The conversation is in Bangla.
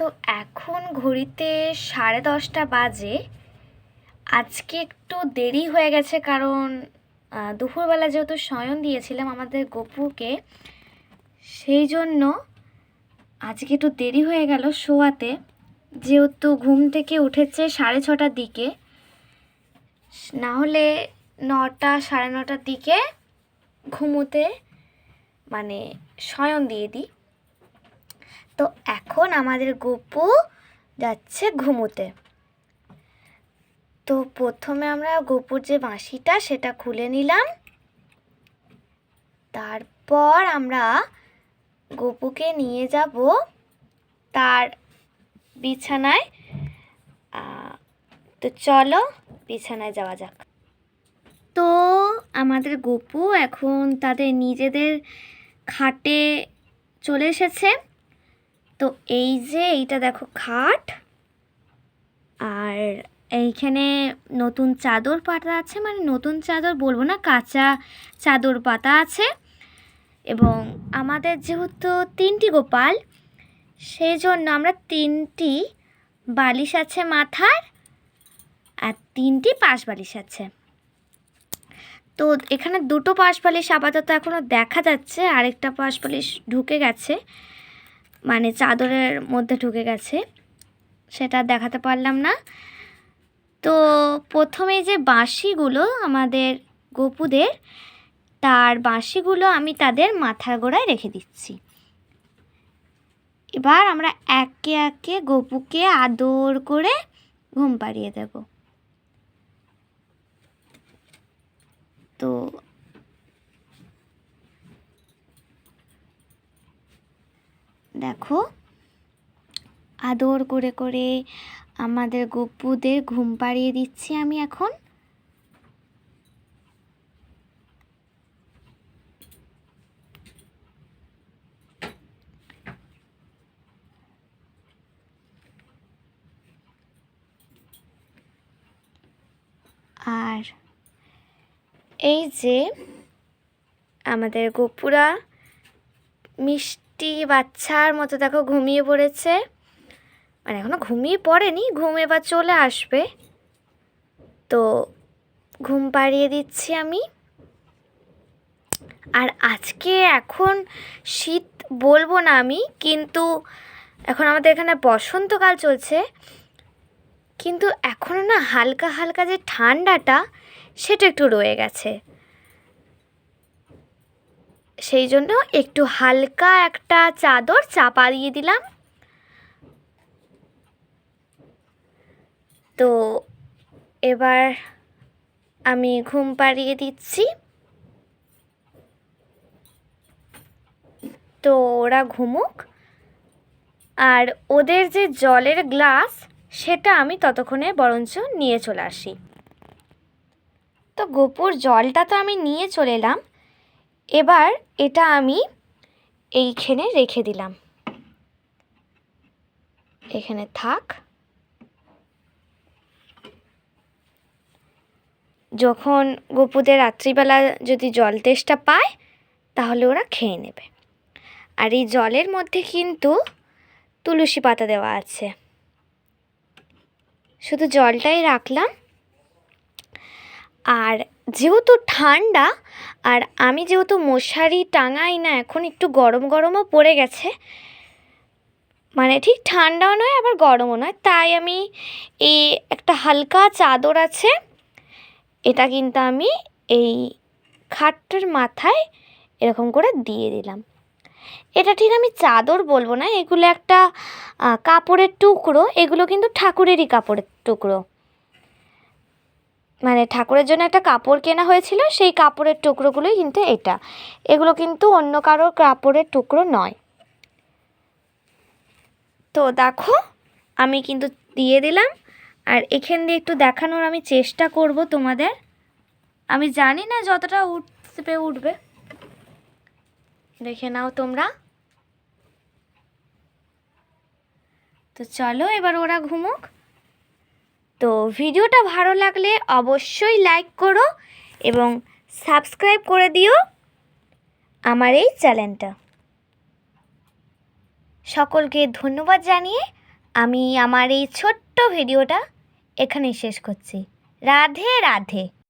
তো এখন ঘড়িতে সাড়ে দশটা বাজে। আজকে একটু দেরি হয়ে গেছে কারণ দুপুরবেলা যেহেতু শয়ন দিয়েছিলাম আমাদের গপুকে, সেই জন্য আজকে একটু দেরি হয়ে গেল শোয়াতে। যেহেতু ঘুম থেকে উঠেছে সাড়ে ছটার দিকে, না হলে নটা, সাড়ে নটার দিকে ঘুমোতে মানে শয়ন দিয়ে দিই। এখন আমাদের গপু যাচ্ছে ঘুমোতে। তো প্রথমে আমরা গপুর যে বাঁশিটা সেটা খুলে নিলাম। তারপর আমরা গপুকে নিয়ে যাব তার বিছানায়। তো চলো বিছানায় যাওয়া যাক। তো আমাদের গপু এখন তাদের নিজেদের খাটে চলে এসেছে। তো এই যে এইটা দেখো খাট, আর এইখানে নতুন চাদর পাতা আছে মানে নতুন চাদর বলব না, কাঁচা চাদর পাতা আছে। এবং আমাদের যেহেতু তিনটি গোপাল সেই জন্য আমরা তিনটি বালিশ আছে মাথার আর তিনটি পাশ বালিশ আছে। তো এখানে দুটো পাশ বালিশ আপাতত এখনও দেখা যাচ্ছে, আরেকটা পাশ বালিশ ঢুকে গেছে। মানে চাদরের মধ্যে ঢুকে গেছে। সেটা দেখাতে পারলাম না। তো প্রথমে যে বাঁশিগুলো আমাদের গপুদের, তার বাঁশিগুলো আমি তাদের মাথার গোড়ায় রেখে দিচ্ছি। এবার আমরা একে একে গপুকে আদর করে ঘুম পাড়িয়ে দেব। তো দেখো। আদর করে করে আমাদের গপুদের ঘুম পাড়িয়ে দিচ্ছি আমি এখন। আর এই যে আমাদের গপুরা মিষ্টি বাচ্চার মতো, দেখো ঘুমিয়ে পড়েছে। মানে এখনও ঘুমিয়ে পড়েনি, ঘুম এবার চলে আসবে। তো ঘুম পাড়িয়ে দিচ্ছি আমি। আর আজকে এখন শীত বলব না আমি, কিন্তু এখন আমাদের এখানে বসন্তকাল চলছে। কিন্তু এখনও না হালকা হালকা যে ঠান্ডাটা, সেটা একটু রয়ে গেছে। সেই জন্য একটু হালকা একটা চাদর চাপা দিয়ে দিলাম। তো এবার আমি ঘুম পাড়িয়ে দিচ্ছি। তো ওরা ঘুমুক। আর ওদের যে জলের গ্লাস, সেটা আমি ততক্ষণে বরঞ্চ নিয়ে চলে আসি। তো গোপুর জলটা তো আমি নিয়ে চলে এলাম। এবার এটা আমি এইখানে রেখে দিলাম। এখানে থাক। যখন গপুদের রাত্রিবেলা যদি জল তেষ্টা পায়, তাহলে ওরা খেয়ে নেবে। আর এই জলের মধ্যে কিন্তু তুলসী পাতা দেওয়া আছে। শুধু জলটাই রাখলাম। আর যেহেতু ঠান্ডা, আর আমি যেহেতু মশারি টাঙাই না, এখন একটু গরম গরমও পড়ে গেছে। মানে ঠিক ঠান্ডাও নয়, আবার গরমও নয়। তাই আমি এই একটা হালকা চাদর আছে, এটা কিন্তু আমি এই খাটটার মাথায় এরকম করে দিয়ে দিলাম। এটা ঠিক আমি চাদর বলব না, এগুলো একটা কাপড়ের টুকরো, এগুলো কিন্তু ঠাকুরেরই কাপড়ের টুকরো। মানে ঠাকুরের জন্য একটা কাপড় কেনা হয়েছিল, সেই কাপড়ের টুকরোগুলোই কিন্তু এটা। এগুলো কিন্তু অন্য কারোর কাপড়ের টুকরো নয়। তো দেখো, আমি কিন্তু দিয়ে দিলাম, আর এখান দিয়ে একটু দেখানোর আমি চেষ্টা করব তোমাদের। আমি জানি না যতটা উঠবে উঠবে। দেখে নাও তোমরা। তো চলো এবার ওরা ঘুমুক। তো ভিডিওটা ভালো লাগলে অবশ্যই লাইক করো এবং সাবস্ক্রাইব করে দিও আমার এই চ্যানেলটা সকলকে ধন্যবাদ জানিয়ে আমি আমার এই ছোট্ট ভিডিওটা এখানেই শেষ করছি। রাধে রাধে।